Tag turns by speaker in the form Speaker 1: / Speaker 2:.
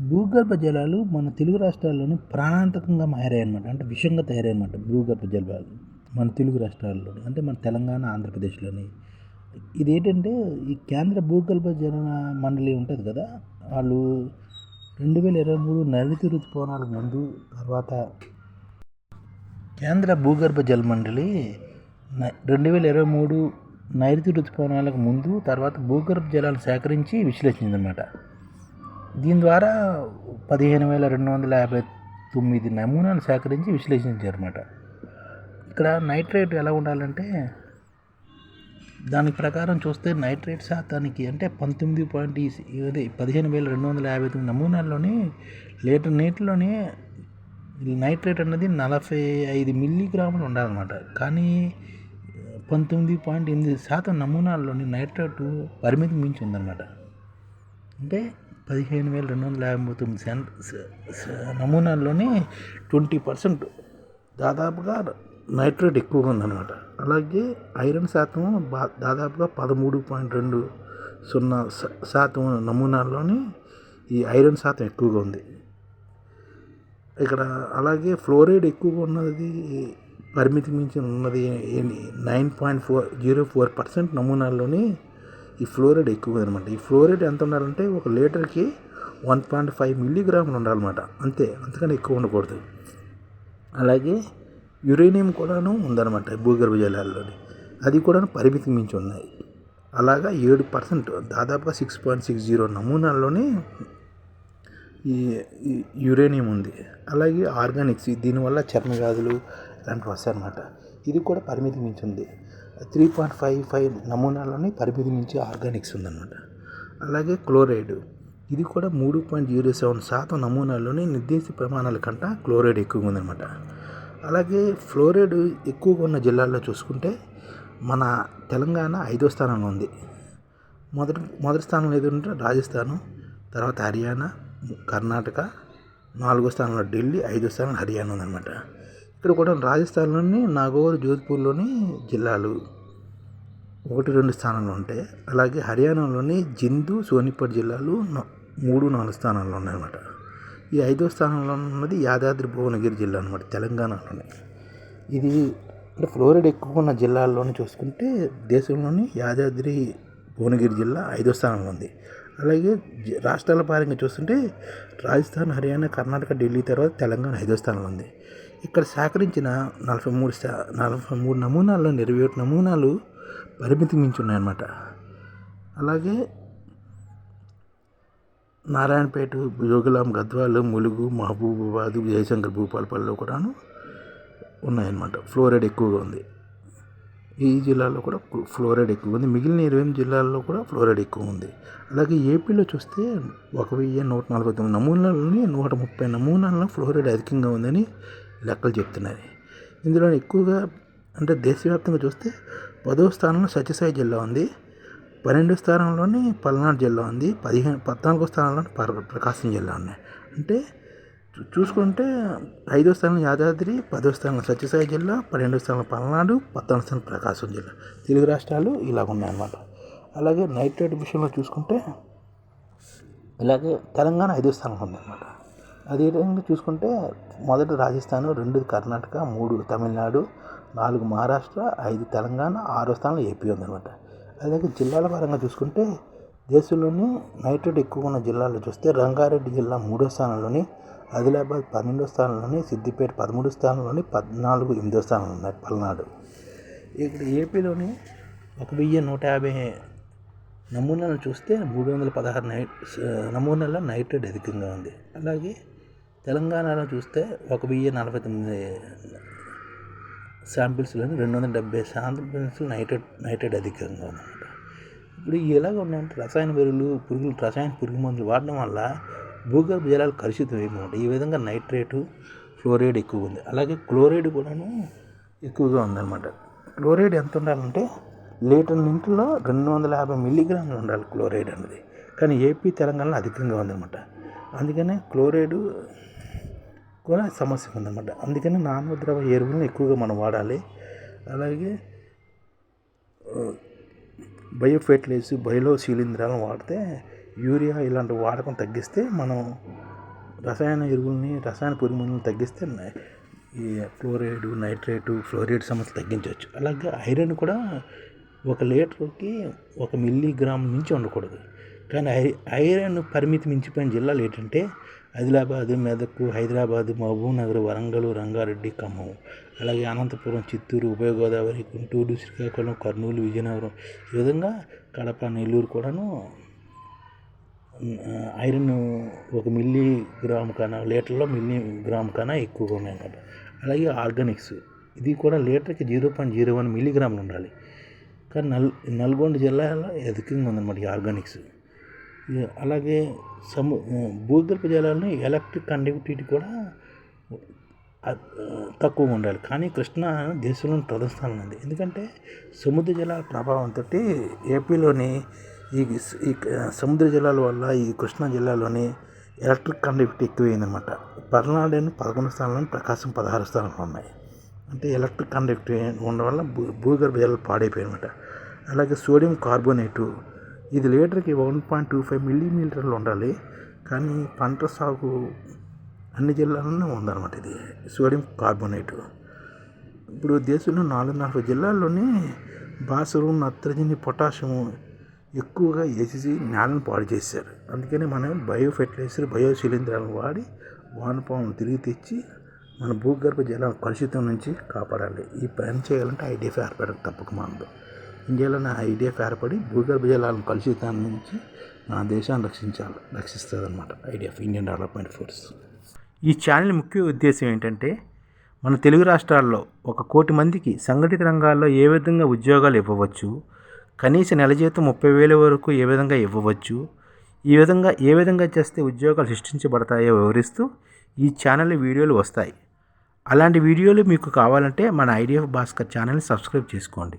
Speaker 1: భూగర్భ జలాలు మన తెలుగు రాష్ట్రాల్లోని ప్రాణాంతకంగా మారాయన్నమాట. అంటే విషంగా తయారయ్యాయన్నమాట భూగర్భ జలాలు మన తెలుగు రాష్ట్రాల్లోని అంటే మన తెలంగాణ ఆంధ్రప్రదేశ్లోని. ఇది ఏంటంటే ఈ కేంద్ర భూగర్భ జల మండలి ఉంటుంది కదా వాళ్ళు రెండు వేల ఇరవై మూడు నైరుతి ఋతుపవనాలకు ముందు తర్వాత కేంద్ర భూగర్భ జల మండలి రెండు వేల ఇరవై మూడు నైరుతి ఋతుపవనాలకు ముందు తర్వాత భూగర్భ జలాలు సేకరించి విశ్లేషించిందన్నమాట. దీని ద్వారా పదిహేను వేల రెండు వందల యాభై తొమ్మిది నమూనాలు సేకరించి విశ్లేషించారన్నమాట. ఇక్కడ నైట్రేట్ ఎలా ఉండాలంటే దాని ప్రకారం చూస్తే నైట్రేట్ శాతానికి అంటే పంతొమ్మిది పాయింట్ అదే పదిహేను వేల రెండు వందల యాభై తొమ్మిది నమూనాల్లోని లీటర్ నీటిలోనే నైట్రేట్ అన్నది నలభై ఐదు మిల్లీగ్రాములు ఉండాలన్నమాట. కానీ పంతొమ్మిది పాయింట్ ఎనిమిది శాతం నమూనాల్లోని నైట్రేట్ పరిమితి మించి ఉందన్నమాట. అంటే పదిహేను వేల రెండు వందల యాభై తొమ్మిది సెన్ నమూనాల్లోని ట్వంటీ పర్సెంట్ దాదాపుగా నైట్రేట్ ఎక్కువగా ఉందన్నమాట. అలాగే ఐరన్ శాతం బా దాదాపుగా పదమూడు పాయింట్ రెండు సున్నా శాతం నమూనాల్లోనే ఈ ఐరన్ శాతం ఎక్కువగా ఉంది. ఇక్కడ అలాగే ఫ్లోరైడ్ ఎక్కువగా ఉన్నది పరిమితి మించి ఉన్నది nine point four zero four percent నమూనాల్లోనే ఈ ఫ్లోరైడ్ ఎక్కువ అనమాట ఈ ఫ్లోరైడ్ ఎంత ఉండాలంటే ఒక లీటర్కి వన్ పాయింట్ ఫైవ్ మిల్లీగ్రాములు ఉండాలన్నమాట. అంతే అంతకన్నా ఎక్కువ ఉండకూడదు. అలాగే యురేనియం కూడాను ఉందన్నమాట భూగర్భ జలాల్లోని అది కూడా పరిమితి మించి ఉన్నాయి. అలాగా ఏడు పర్సెంట్ దాదాపుగా సిక్స్ పాయింట్ సిక్స్ జీరో నమూనాల్లోనే ఈ యురేనియం ఉంది. అలాగే ఆర్గానిక్స్ దీనివల్ల చర్మ వ్యాధులు ఇలాంటివి వస్తాయన్నమాట. ఇది కూడా పరిమితి మించి ఉంది. త్రీ పాయింట్ ఫైవ్ ఫైవ్ నమూనాలని పరిమితి మించి ఆర్గానిక్స్ ఉందన్నమాట. అలాగే క్లోరైడ్. ఇది కూడా మూడు పాయింట్ జీరో సెవెన్ శాతం నమూనాల్లోనే నిర్దేశిత ప్రమాణాల కంట క్లోరైడ్ ఎక్కువగా ఉందన్నమాట. అలాగే ఫ్లోరైడ్ ఎక్కువగా ఉన్న జిల్లాల్లో చూసుకుంటే మన తెలంగాణ ఐదో స్థానంలో ఉంది. మొదటి మొదటి స్థానంలో ఏదంటే రాజస్థాను తర్వాత హర్యానా కర్ణాటక నాలుగో స్థానంలో ఢిల్లీ ఐదో స్థానం హర్యానా ఉందన్నమాట. ఇక్కడ కూడా రాజస్థాన్లోని నాగోర్ జోధ్పూర్లోని జిల్లాలు ఒకటి రెండు స్థానాలు ఉంటాయి. అలాగే హర్యానాలోని జిందు సోనిపట్ జిల్లాలు మూడు నాలుగు స్థానాల్లో ఉన్నాయన్నమాట. ఈ ఐదో స్థానంలో ఉన్నది యాదాద్రి భువనగిరి జిల్లా అనమాట తెలంగాణలోనే. ఇది అంటే ఫ్లోరైడ్ ఎక్కువ ఉన్న జిల్లాల్లోనే చూసుకుంటే దేశంలోని యాదాద్రి భువనగిరి జిల్లా ఐదో స్థానంలో ఉంది. అలాగే రాష్ట్రాల పరంగా చూస్తుంటే రాజస్థాన్ హర్యానా కర్ణాటక ఢిల్లీ తర్వాత తెలంగాణ ఐదో స్థానంలో ఉంది. ఇక్కడ సేకరించిన నలభై మూడు నలభై మూడు నమూనాల్లో ఇరవై ఒకటి నమూనాలు పరిమితి మించి ఉన్నాయన్నమాట అలాగే నారాయణపేట జోగులాం గద్వాలు ములుగు మహబూబాబాద్ జయశంకర్ భూపాలపల్లిలో కూడాను ఉన్నాయన్నమాట. ఫ్లోరైడ్ ఎక్కువగా ఉంది. ఈ జిల్లాలో కూడా ఫ్లోరైడ్ ఎక్కువ ఉంది. మిగిలిన ఇరవై ఎనిమిది జిల్లాల్లో కూడా ఫ్లోరైడ్ ఎక్కువ ఉంది. అలాగే ఏపీలో చూస్తే ఒక వెయ్యి నూట నలభై తొమ్మిది నమూనాలని నూట ముప్పై నమూనాల్లో ఫ్లోరైడ్ అధికంగా ఉందని లెక్కలు చెప్తున్నాయి ఇందులో ఎక్కువగా అంటే దేశవ్యాప్తంగా చూస్తే పదో స్థానంలో సత్యసాయి జిల్లా ఉంది. పన్నెండో స్థానంలోని పల్నాడు జిల్లా ఉంది. పదిహేను పద్నాలుగో స్థానంలోని ప్రకాశం జిల్లా ఉన్నాయి అంటే చూసుకుంటే ఐదో స్థానం యాదాద్రి పదో స్థానం సత్యసాయి జిల్లా పన్నెండో స్థానం పల్నాడు పద్నాలుగు స్థానం ప్రకాశం జిల్లా. తెలుగు రాష్ట్రాలు ఇలాగ ఉన్నాయన్నమాట. అలాగే నైట్రేట్ విషయంలో చూసుకుంటే ఇలాగే తెలంగాణ ఐదో స్థానంలో ఉందన్నమాట. అదే విధంగా చూసుకుంటే మొదటి రాజస్థాన్ రెండు కర్ణాటక మూడు తమిళనాడు నాలుగు మహారాష్ట్ర ఐదు తెలంగాణ ఆరో స్థానంలో ఏపీ ఉందన్నమాట. అలాగే జిల్లాల పరంగా చూసుకుంటే దేశంలోని నైట్రేట్ ఎక్కువ ఉన్న జిల్లాలో చూస్తే రంగారెడ్డి జిల్లా మూడో స్థానంలోని ఆదిలాబాద్ పన్నెండో స్థానంలోని సిద్దిపేట పదమూడో స్థానంలోని పద్నాలుగు ఎనిమిదో స్థానంలో ఉన్నాయి పల్నాడు. ఇక్కడ ఏపీలోని ఒక వెయ్యి నూట యాభై నమూనాలు చూస్తే మూడు వందల పదహారు నైట్ నమూనాల నైట్రేట్ అధికంగా ఉంది. అలాగే తెలంగాణలో చూస్తే ఒక వెయ్యి నలభై తొమ్మిది శాంపిల్స్లోని రెండు వందల డెబ్బై శాంపిల్స్ నైట్రేట్ నైట్రేట్ అధికంగా ఉందన్నమాట. ఇప్పుడు ఎలాగ ఉన్నాయంటే రసాయన ఎరువులు పురుగులు రసాయన పురుగు మందులు వాడడం వల్ల భూగర్భ జలాలు కలుషితం ఈ విధంగా నైట్రేటు ఫ్లోరైడ్ ఎక్కువ ఉంది అలాగే క్లోరైడ్ కూడాను ఎక్కువగా ఉందన్నమాట. క్లోరైడ్ ఎంత ఉండాలంటే లీటర్ నీటిలో రెండు వందల యాభై మిల్లీగ్రాములు ఉండాలి క్లోరైడ్ అనేది. కానీ ఏపీ తెలంగాణలో అధికంగా ఉందన్నమాట. అందుకనే క్లోరైడ్ కూడా సమస్య ఉందన్నమాట. అందుకని ద్రవ ఎరువులను ఎక్కువగా మనం వాడాలి. అలాగే బయో బయలో శిలీంధ్రాలను వాడితే యూరియా ఇలాంటి వాడకం తగ్గిస్తే మనం రసాయన ఎరువుల్ని రసాయన పురుగుమందులను తగ్గిస్తే ఈ ఫ్లోరైడ్ నైట్రేటు ఫ్లోరైడ్ సమస్య తగ్గించవచ్చు. అలాగే ఐరన్ కూడా ఒక లీటర్కి ఒక మిల్లీగ్రామ్ నుంచి ఉండకూడదు కానీ ఐ ఐరన్ పరిమితి మించిపోయిన జిల్లాలు ఏంటంటే ఆదిలాబాదు మెదక్ హైదరాబాదు మహబూబ్నగర్ వరంగల్ రంగారెడ్డి ఖమ్మం. అలాగే అనంతపురం చిత్తూరు ఉభయ గోదావరి గుంటూరు శ్రీకాకుళం కర్నూలు విజయనగరం. ఈ విధంగా కడప నెల్లూరు కూడాను ఐరన్ ఒక మిల్లీ గ్రామ్ కన్నా లీటర్లో మిల్లీ గ్రామ్ కన్నా ఎక్కువగా ఉన్నాయన్నమాట. అలాగే ఆర్గానిక్స్ ఇది కూడా లీటర్కి జీరో పాయింట్ జీరో వన్ మిల్లీగ్రాములు ఉండాలి. కానీ నల్ నల్గొండ జిల్లాలో అధికంగా ఉందన్నమాట ఈ ఆర్గానిక్స్. అలాగే సము భూగర్భ జలాలను ఎలక్ట్రిక్ కండక్టివిటీ కూడా తక్కువ ఉండాలి. కానీ కృష్ణా దేశంలోని ప్రథమ స్థానంలో ఉంది. ఎందుకంటే సముద్ర జలాల ప్రభావంతో ఏపీలోని ఈ ఈ సముద్ర జలాల వల్ల ఈ కృష్ణా జిల్లాలోని ఎలక్ట్రిక్ కండక్టివిటీ ఎక్కువైందనమాట పర్నాడేను పదకొండు స్థానంలో ప్రకాశం పదహారు స్థానంలో ఉన్నాయి. అంటే ఎలక్ట్రిక్ కండక్టివిటీ ఉండడం వల్ల భూ భూగర్భ జలాలు పాడైపోయాయన్నమాట అలాగే సోడియం కార్బోనేటు ఇది లీటర్కి వన్ పాయింట్ టూ ఫైవ్ మిల్లీమీటర్లు ఉండాలి. కానీ పంట సాగు అన్ని జిల్లాల్లోనే ఉందన్నమాట ఇది. Sodium carbonate. ఇప్పుడు దేశంలో నాలుగు నాలుగు జిల్లాల్లోనే భాస్వరం నత్రజని పొటాషియం ఎక్కువగా వేసేసి నేలను పాడు చేశారు. అందుకని మనం బయో ఫెర్టిలైజర్ బయో శిలీంధ్రాలను వాడి వానపామును తిరిగి తెచ్చి మన భూగర్భ జలం కలుషితం నుంచి కాపాడాలి. ఈ పని చేయాలంటే ఐడిఎఫ్ ఏర్పడక తప్పక మనదు. ఇండియాలోనే ఐడిఎఫ్ ఏర్పడి భూగర్భ జలాలను కలుషితాన్ని నుంచి మన దేశాన్ని రక్షించాలి రక్షిస్తుంది అనమాట ఐడిఎఫ్ ఇండియన్ డెవలప్మెంట్ ఫోర్స్. ఈ ఛానల్ ముఖ్య ఉద్దేశం ఏంటంటే మన తెలుగు రాష్ట్రాల్లో ఒక కోటి మందికి సంఘటిత రంగాల్లో ఏ విధంగా ఉద్యోగాలు ఇవ్వవచ్చు కనీస నెల జీతం ముప్పై వేల వరకు ఏ విధంగా ఇవ్వవచ్చు ఈ విధంగా ఏ విధంగా చేస్తే ఉద్యోగాలు సృష్టించబడతాయో వివరిస్తూ ఈ ఛానల్ వీడియోలు వస్తాయి. అలాంటి వీడియోలు మీకు కావాలంటే మన ఐడిఎఫ్ భాస్కర్ ఛానల్ని సబ్స్క్రైబ్ చేసుకోండి.